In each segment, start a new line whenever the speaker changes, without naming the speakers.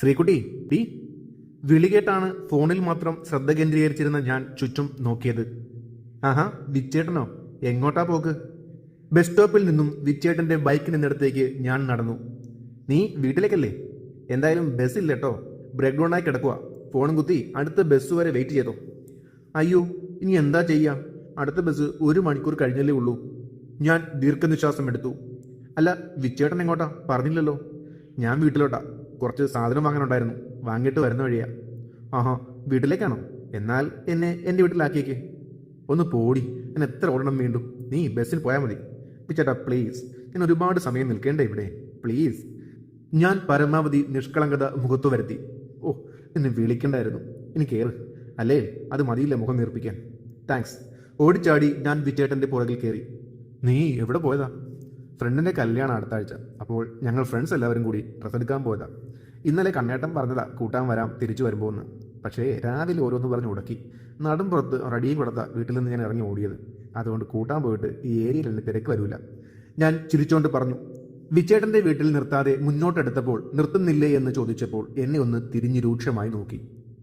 Sreekutty D വിളികേട്ടാണ് ഫോണിൽ മാത്രം ശ്രദ്ധ കേന്ദ്രീകരിച്ചിരുന്ന ഞാൻ ചുറ്റും നോക്കിയത്. ആഹാ വിച്ചേട്ടനോ? എങ്ങോട്ടാ പോക്ക്? ബസ് സ്റ്റോപ്പിൽ നിന്നും വിച്ചേട്ടന്റെ ബൈക്ക് നിന്നിടത്തേക്ക് ഞാൻ നടന്നു. നീ വീട്ടിലേക്കല്ലേ? എന്തായാലും ബസ്സില്ല കേട്ടോ ബ്രേക്ക് ഡൗൺ ആയി കിടക്കുക ഫോണും കുത്തി അടുത്ത ബസ് വരെ വെയിറ്റ് ചെയ്തോ. അയ്യോ ഇനി എന്താ ചെയ്യാ? അടുത്ത ബസ് ഒരു മണിക്കൂർ കഴിഞ്ഞല്ലേ ഉള്ളൂ. ഞാൻ ദീർഘനിശ്വാസം എടുത്തു. അല്ല വിച്ചേട്ടൻ എങ്ങോട്ടാ? പറഞ്ഞില്ലല്ലോ. ഞാൻ വീട്ടിലോട്ടാ. കുറച്ച് സാധനം വാങ്ങാനുണ്ടായിരുന്നു. വാങ്ങിയിട്ട് വരുന്ന വഴിയാ. ആഹാ വീട്ടിലേക്കാണോ? എന്നാൽ എന്നെ എന്റെ വീട്ടിലാക്കിയേക്ക്. ഒന്ന് പോടി ഞാൻ എത്ര ഓടണം വീണ്ടും. നീ ബസ്സിൽ പോയാൽ മതി. പിച്ചേട്ടാ പ്ലീസ്. ഞാൻ ഒരുപാട് സമയം നിൽക്കേണ്ട ഇവിടെ. പ്ലീസ്. ഞാൻ പരമാവധി നിഷ്കളങ്കത മുഖത്തു വരുത്തി. ഓ എന്നെ വിളിക്കണ്ടായിരുന്നു. എനിക്ക് കയറ് അല്ലേ അത് മതിയില്ല മുഖം വീർപ്പിക്കാൻ. താങ്ക്സ്. ഓടിച്ചാടി ഞാൻ വിറ്റേട്ടന്റെ പുറകിൽ കയറി നീ എവിടെ പോയതാ? ഫ്രണ്ടിന്റെ കല്യാണം അടുത്ത ആഴ്ച. അപ്പോൾ ഞങ്ങൾ ഫ്രണ്ട്സ് എല്ലാവരും കൂടി ഡ്രസ്സ് എടുക്കാൻ പോയതാ. ഇന്നലെ കണ്ണേട്ടം പറഞ്ഞതാ കൂട്ടാൻ വരാം തിരിച്ചു വരുമ്പോൾ എന്ന് പക്ഷേ രാവിലെ ഓരോന്ന് പറഞ്ഞ് ഉടക്കി. നടും പുറത്ത് റെഡിയും കൊടുത്ത വീട്ടിൽ നിന്ന് ഞാൻ ഇറങ്ങി ഓടിയത്. അതുകൊണ്ട് കൂട്ടാൻ പോയിട്ട് ഈ ഏരിയയിൽ എന്നെ തിരക്ക് വരൂല. ഞാൻ ചിരിച്ചുകൊണ്ട് പറഞ്ഞു വിച്ചേട്ടന്റെ വീട്ടിൽ നിർത്താതെ മുന്നോട്ടെടുത്തപ്പോൾ നിർത്തുന്നില്ലേ എന്ന് ചോദിച്ചപ്പോൾ എന്നെ ഒന്ന് തിരിഞ്ഞു രൂക്ഷമായി നോക്കി.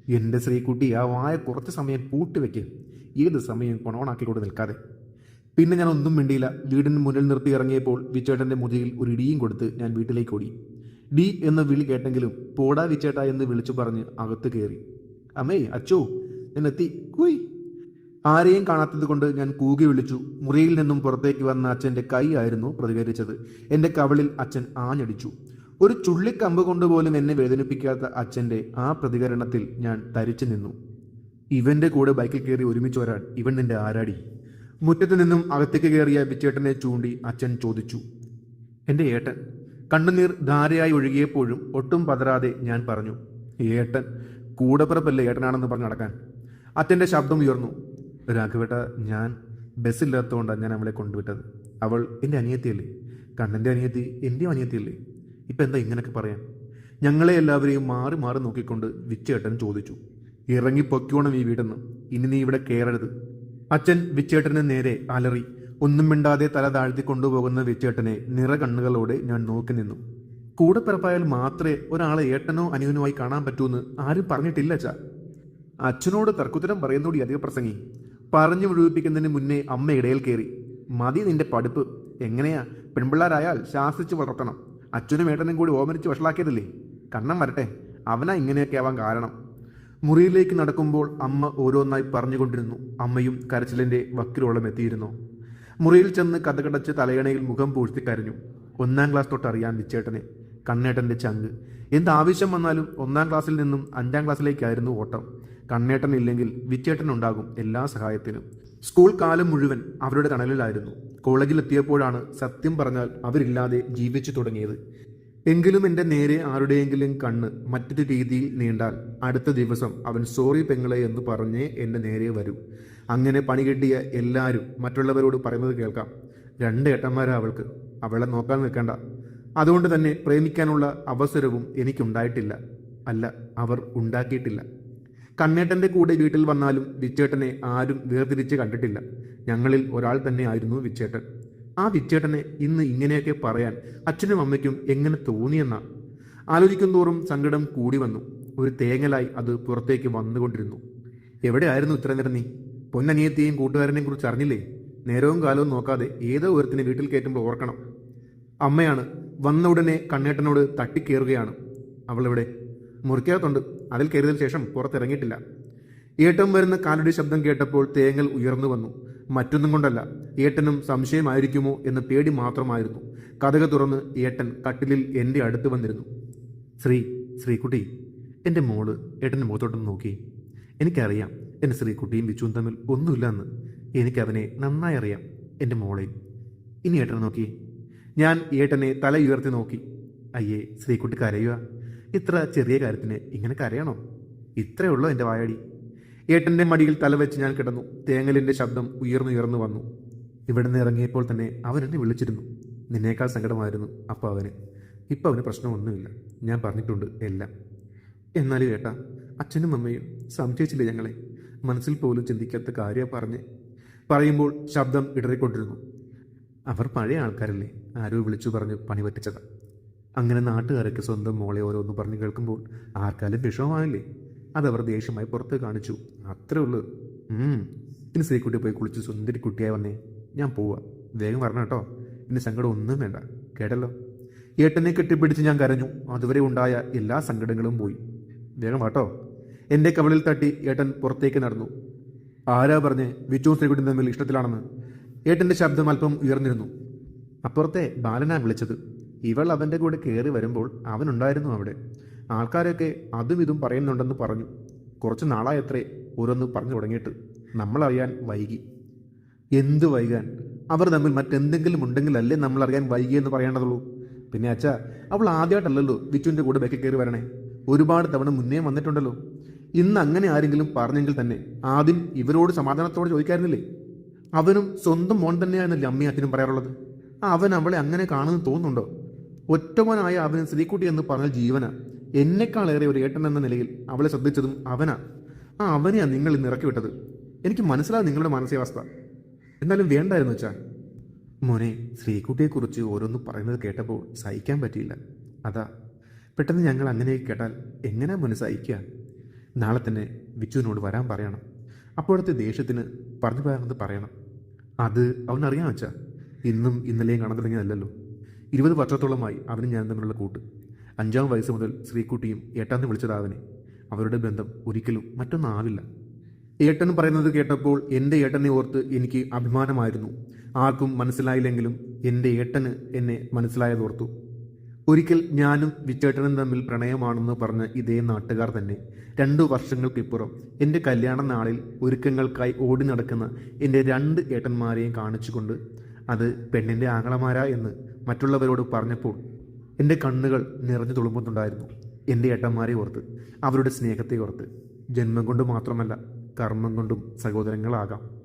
എന്റെ ശ്രീകുട്ടി ആ വായ കുറച്ച് സമയം പൂട്ടിവെക്ക് ഏത് സമയം കൊണോണാക്കിക്കൊണ്ട് നിൽക്കാതെ. പിന്നെ ഞാൻ ഒന്നും മിണ്ടിയില്ല. വീടിന് മുന്നിൽ നിർത്തി ഇറങ്ങിയപ്പോൾ വിച്ചേട്ടന്റെ മുതിയിൽ ഒരു ഇടിയും കൊടുത്ത് ഞാൻ വീട്ടിലേക്ക് ഓടി. ഡി എന്ന വിളി കേട്ടെങ്കിലും പോടാ വിച്ചേട്ട എന്ന് വിളിച്ചു പറഞ്ഞ് അകത്ത് കയറി. അമ്മേ അച്ചോ ഞാൻ എത്തി കുയ്. ആരെയും കാണാത്തത് കൊണ്ട് ഞാൻ കൂകി വിളിച്ചു. മുറിയിൽ നിന്നും പുറത്തേക്ക് വന്ന അച്ഛന്റെ കൈ ആയിരുന്നു പ്രതികരിച്ചത്. എന്റെ കവളിൽ അച്ഛൻ ആഞ്ഞടിച്ചു. ഒരു ചുള്ളിക്കമ്പ് കൊണ്ടുപോലും എന്നെ വേദനിപ്പിക്കാത്ത അച്ഛന്റെ ആ പ്രതികരണത്തിൽ ഞാൻ തരിച്ചു നിന്നു. ഇവന്റെ കൂടെ ബൈക്കിൽ കയറി ഒരുമിച്ച് വരാൻ ഇവൻ നിന്റെ ആരാടി? മുറ്റത്ത് നിന്നും അകത്തേക്ക് കയറിയ വിച്ചേട്ടനെ ചൂണ്ടി അച്ഛൻ ചോദിച്ചു എന്റെ ഏട്ടൻ? കണ്ണുനീർ ധാരയായി ഒഴുകിയപ്പോഴും ഒട്ടും പതരാതെ ഞാൻ പറഞ്ഞു ഏട്ടൻ കൂടപ്പിറപ്പല്ലേ ഏട്ടനാണെന്ന് പറഞ്ഞു നടക്കാൻ. അച്ഛന്റെ ശബ്ദം ഉയർന്നു രാഘവേട്ട ഞാൻ ബസ്സില്ലാത്തതുകൊണ്ടാണ് ഞാൻ അവളെ കൊണ്ടുവിട്ടത്. അവൾ എന്റെ അനിയത്തിയല്ലേ? കണ്ണന്റെ അനിയത്തി എന്റെയും അനിയത്തിയല്ലേ? ഇപ്പം എന്താ ഇങ്ങനെയൊക്കെ പറയാൻ? ഞങ്ങളെ എല്ലാവരെയും മാറി മാറി നോക്കിക്കൊണ്ട് വിച്ചേട്ടൻ ചോദിച്ചു ഇറങ്ങി പൊക്കോണം ഈ വീടെന്ന്. ഇനി നീ ഇവിടെ കയറരുത് അച്ഛൻ വിച്ചേട്ടന് നേരെ അലറി. ഒന്നും മിണ്ടാതെ തല താഴ്ത്തി കൊണ്ടുപോകുന്ന വിച്ചേട്ടനെ നിറ കണ്ണുകളോടെ ഞാൻ നോക്കി നിന്നു. കൂടെ പിറപ്പായാൽ മാത്രമേ ഒരാളെ ഏട്ടനോ അനിയനുമായി കാണാൻ പറ്റൂന്ന് ആരും പറഞ്ഞിട്ടില്ല അച്ഛാ. അച്ഛനോട് തർക്കുത്തരം പറയുന്നോടി അധിക പ്രസംഗി. പറഞ്ഞു മുഴുവിപ്പിക്കുന്നതിന് മുന്നേ അമ്മ ഇടയിൽ കയറി മതി നിന്റെ പഠിപ്പ്. എങ്ങനെയാ? പെൺപിള്ളാരായാൽ ശാസിച്ച് വളർത്തണം. അച്ഛനും ഏട്ടനും കൂടി ഓമനിച്ച് വഷളാക്കിയതല്ലേ? കണ്ണം വരട്ടെ. അവനാ ഇങ്ങനെയൊക്കെ ആവാൻ കാരണം. മുറിയിലേക്ക് നടക്കുമ്പോൾ അമ്മ ഓരോന്നായി പറഞ്ഞുകൊണ്ടിരുന്നു. അമ്മയും കരച്ചിലിന്റെ വക്കിലോളം എത്തിയിരുന്നു. മുറിയിൽ ചെന്ന് കഥകടച്ച് തലയണയിൽ മുഖം പൂഴ്ത്തി കരഞ്ഞു. ഒന്നാം ക്ലാസ് തൊട്ട് അറിയാൻ വിച്ചേട്ടനെ. കണ്ണേട്ടന്റെ ചങ്ക്. എന്താവശ്യം വന്നാലും ഒന്നാം ക്ലാസ്സിൽ നിന്നും അഞ്ചാം ക്ലാസ്സിലേക്കായിരുന്നു ഓട്ടം. കണ്ണേട്ടൻ ഇല്ലെങ്കിൽ വിച്ചേട്ടൻ ഉണ്ടാകും എല്ലാ സഹായത്തിനും. സ്കൂൾ കാലം മുഴുവൻ അവരുടെ തണലിലായിരുന്നു. കോളേജിലെത്തിയപ്പോഴാണ് സത്യം പറഞ്ഞാൽ അവരില്ലാതെ ജീവിച്ചു തുടങ്ങിയത്. എങ്കിലും എന്റെ നേരെ ആരുടെയെങ്കിലും കണ്ണ് മറ്റൊരു രീതിയിൽ നീണ്ടാൽ അടുത്ത ദിവസം അവൻ സോറി പെങ്ങളെ എന്ന് പറഞ്ഞേ എന്റെ നേരെ വരൂ. അങ്ങനെ പണി കിട്ടിയ എല്ലാവരും മറ്റുള്ളവരോട് പറയുന്നത് കേൾക്കാം. രണ്ട് ഏട്ടന്മാരാ അവൾക്ക്. അവളെ നോക്കാൻ നിൽക്കണ്ട. അതുകൊണ്ട് തന്നെ പ്രേമിക്കാനുള്ള അവസരവും എനിക്കുണ്ടായിട്ടില്ല. അല്ല അവർ ഉണ്ടാക്കിയിട്ടില്ല. കണ്ണേട്ടന്റെ കൂടെ വീട്ടിൽ വന്നാലും വിച്ചേട്ടനെ ആരും വേർതിരിച്ച് കണ്ടിട്ടില്ല. ഞങ്ങളിൽ ഒരാൾ തന്നെ ആയിരുന്നു വിച്ചേട്ടൻ. ആ വിച്ചേട്ടനെ ഇന്ന് ഇങ്ങനെയൊക്കെ പറയാൻ അച്ഛനും അമ്മയ്ക്കും എങ്ങനെ തോന്നിയെന്നാ? ആലോചിക്കും തോറും സങ്കടം കൂടി വന്നു. ഒരു തേങ്ങലായി അത് പുറത്തേക്ക് വന്നുകൊണ്ടിരുന്നു. എവിടെയായിരുന്നു ഇത്ര നേരം നീ? പൊന്നനിയത്തെയും കൂട്ടുകാരനെയും കുറിച്ച് അറിഞ്ഞില്ലേ? നേരവും കാലവും നോക്കാതെ ഏതോ ഒരുത്തിനെ വീട്ടിൽ കയറ്റുമ്പോൾ ഓർക്കണം. അമ്മയാണ് വന്ന ഉടനെ കണ്ണേട്ടനോട് തട്ടിക്കേറുകയാണ്. അവളിവിടെ? മുറിക്കകത്തുണ്ട്. അതിൽ കയറിയതിനു ശേഷം പുറത്തിറങ്ങിയിട്ടില്ല. ഏട്ടൻ വരുന്ന കാലടി ശബ്ദം കേട്ടപ്പോൾ തേങ്ങൽ ഉയർന്നു വന്നു. മറ്റൊന്നും കൊണ്ടല്ല. ഏട്ടനും സംശയമായിരിക്കുമോ എന്ന പേടി മാത്രമായിരുന്നു. കഥക തുറന്ന് ഏട്ടൻ കട്ടിലിൽ എന്റെ അടുത്ത് വന്നിരുന്നു. ശ്രീ ശ്രീകുട്ടി എന്റെ മോൾ ഏട്ടന്റെ മുഖത്തോട്ടൊന്ന് നോക്കി. എനിക്കറിയാം എന്റെ ശ്രീകുട്ടിയും വിച്ചുവും തമ്മിൽ ഒന്നുമില്ലെന്ന്. എനിക്കവനെ നന്നായി അറിയാം എന്റെ മോളെയും ഇനി ഏട്ടനെ നോക്കി. ഞാൻ ഏട്ടനെ തല ഉയർത്തി നോക്കി. അയ്യേ ശ്രീകുട്ടി കരയുക ഇത്ര ചെറിയ കാര്യത്തിന് ഇങ്ങനെ കരയണോ? ഇത്രയുള്ളൂ എന്റെ വായാടി. ഏട്ടന്റെ മടിയിൽ തലവെച്ച് ഞാൻ കിടന്നു. തേങ്ങലിന്റെ ശബ്ദം ഉയർന്നുയർന്നു വന്നു. ഇവിടുന്ന് ഇറങ്ങിയപ്പോൾ തന്നെ അവൻ എന്നെ വിളിച്ചിരുന്നു. നിന്നേക്കാൾ സങ്കടമായിരുന്നു അപ്പോൾ അവന്. ഇപ്പോൾ അവന് പ്രശ്നമൊന്നുമില്ല. ഞാൻ പറഞ്ഞിട്ടുണ്ട് എല്ലാം. എന്നാലും ഏട്ടാ അച്ഛനും അമ്മയും സംശയിച്ചില്ല ഞങ്ങളെ? മനസ്സിൽ പോലും ചിന്തിക്കാത്ത കാര്യം പറഞ്ഞ്. പറയുമ്പോൾ ശബ്ദം ഇടറിക്കൊണ്ടിരുന്നു. അവർ പഴയ ആൾക്കാരല്ലേ? ആരോ വിളിച്ചു പറഞ്ഞ് പണി പറ്റിച്ചതാണ് അങ്ങനെ നാട്ടുകാരൊക്കെ സ്വന്തം മോളെ ഓരോന്ന് പറഞ്ഞ് കേൾക്കുമ്പോൾ ആർക്കാലും വിഷമമായില്ലേ അതവർ ദേഷ്യമായി പുറത്ത് കാണിച്ചു. അത്രേ ഉള്ളൂ. ഇനി ശ്രീക്കുട്ടി പോയി കുളിച്ച് സുന്ദരി കുട്ടിയായി വന്നേ. ഞാൻ പോവാ. വേഗം വരണം കേട്ടോ. ഇനി സങ്കടം ഒന്നും വേണ്ട. കേട്ടല്ലോ? ഏട്ടനെ കെട്ടിപ്പിടിച്ച് ഞാൻ കരഞ്ഞു. അതുവരെ ഉണ്ടായ എല്ലാ സങ്കടങ്ങളും പോയി. വേഗം വാട്ടോ എന്റെ കവളിൽ തട്ടി ഏട്ടൻ പുറത്തേക്ക് നടന്നു. ആരാ പറഞ്ഞ് വിച്ചു സ്ത്രീകുട്ടി തമ്മിൽ ഇഷ്ടത്തിലാണെന്ന്? ഏട്ടന്റെ ശബ്ദം അല്പം ഉയർന്നിരുന്നു. അപ്പുറത്തെ ബാലനാ വിളിച്ചത്. ഇവൾ അവന്റെ കൂടെ കയറി വരുമ്പോൾ അവനുണ്ടായിരുന്നു അവിടെ. ആൾക്കാരൊക്കെ അതും ഇതും പറയുന്നുണ്ടെന്ന് പറഞ്ഞു. കുറച്ച് നാളായത്രേ ഓരോന്ന് പറഞ്ഞു തുടങ്ങിയിട്ട് നമ്മളറിയാൻ വൈകി. എന്ത് വൈകാൻ? അവർ തമ്മിൽ മറ്റെന്തെങ്കിലും ഉണ്ടെങ്കിലല്ലേ നമ്മൾ അറിയാൻ എന്ന് പറയേണ്ടതുള്ളൂ. പിന്നെ അച്ഛാ അവൾ ആദ്യമായിട്ടല്ലല്ലോ വിച്ചുവിന്റെ കൂടെ ബേക്കിൽ കയറി വരണേ. ഒരുപാട് തവണ മുന്നേ വന്നിട്ടുണ്ടല്ലോ. ഇന്ന് അങ്ങനെ ആരെങ്കിലും പറഞ്ഞെങ്കിൽ തന്നെ ആദ്യം ഇവരോട് സമാധാനത്തോടെ ചോദിക്കായിരുന്നില്ലേ? അവനും സ്വന്തം മോൻ തന്നെയായിരുന്നല്ലേ അമ്മയും അച്ഛനും പറയാറുള്ളത്. അവൻ അവളെ അങ്ങനെ കാണുന്നു തോന്നുന്നുണ്ടോ? ഒറ്റവനായ അവന് സ്ത്രീക്കുട്ടി എന്ന് പറഞ്ഞ ജീവന. എന്നെക്കാളേറെ ഒരു ഏട്ടൻ എന്ന നിലയിൽ അവളെ ശ്രദ്ധിച്ചതും അവനാ. ആ അവനെയാ നിങ്ങൾ ഇന്ന് ഇറക്കി വിട്ടത്. എനിക്ക് മനസ്സിലാവും നിങ്ങളുടെ മാനസികാവസ്ഥ. എന്നാലും വേണ്ടായിരുന്നു വെച്ചാൽ മോനെ ശ്രീകുട്ടിയെക്കുറിച്ച് ഓരോന്ന് പറയുന്നത് കേട്ടപ്പോൾ സഹിക്കാൻ പറ്റിയില്ല. അതാ പെട്ടെന്ന് ഞങ്ങൾ അങ്ങനെയൊക്കെ കേട്ടാൽ എങ്ങനെയാ മോനെ സഹിക്കുക? നാളെ തന്നെ വിച്ചുവിനോട് വരാൻ പറയണം. അപ്പോഴത്തെ ദേഷ്യത്തിന് പറഞ്ഞു പറയുന്നത് പറയണം. അത് അവനറിയാൻ വെച്ചാൽ ഇന്നും ഇന്നലെയും കാണാൻ തുടങ്ങിയതല്ലല്ലോ. ഇരുപത് വർഷത്തോളമായി അവനും ഞാൻ തമ്മിലുള്ള കൂട്ട്. അഞ്ചാം വയസ്സ് മുതൽ ശ്രീക്കുട്ടിയും ഏട്ടാന്ന് വിളിച്ചത് അവരുടെ ബന്ധം ഒരിക്കലും മറ്റൊന്നാവില്ല ഏട്ടൻ പറയുന്നത് കേട്ടപ്പോൾ എന്റെ ഏട്ടനെ ഓർത്ത് എനിക്ക് അഭിമാനമായിരുന്നു. ആർക്കും മനസ്സിലായില്ലെങ്കിലും എന്റെ ഏട്ടന് എന്നെ മനസ്സിലായതോർത്തു. ഒരിക്കൽ ഞാനും വിച്ചേട്ടനും തമ്മിൽ പ്രണയമാണെന്ന് പറഞ്ഞ ഇതേ നാട്ടുകാർ തന്നെ രണ്ടു വർഷങ്ങൾക്കിപ്പുറം എന്റെ കല്യാണ നാളിൽ ഒരുക്കങ്ങൾക്കായി ഓടി നടക്കുന്ന എന്റെ രണ്ട് ഏട്ടന്മാരെയും കാണിച്ചുകൊണ്ട് അത് പെണ്ണിന്റെ ആങ്ങളമാരാ എന്ന് മറ്റുള്ളവരോട് പറഞ്ഞപ്പോൾ എന്റെ കണ്ണുകൾ നിറഞ്ഞു തുളുമ്പുന്നുണ്ടായിരുന്നു. എന്റെ ഏട്ടന്മാരെ ഓർത്ത് അവരുടെ സ്നേഹത്തെ ഓർത്ത്. ജന്മം കൊണ്ട് മാത്രമല്ല കർമ്മം കൊണ്ടും സഹോദരങ്ങളാകാം.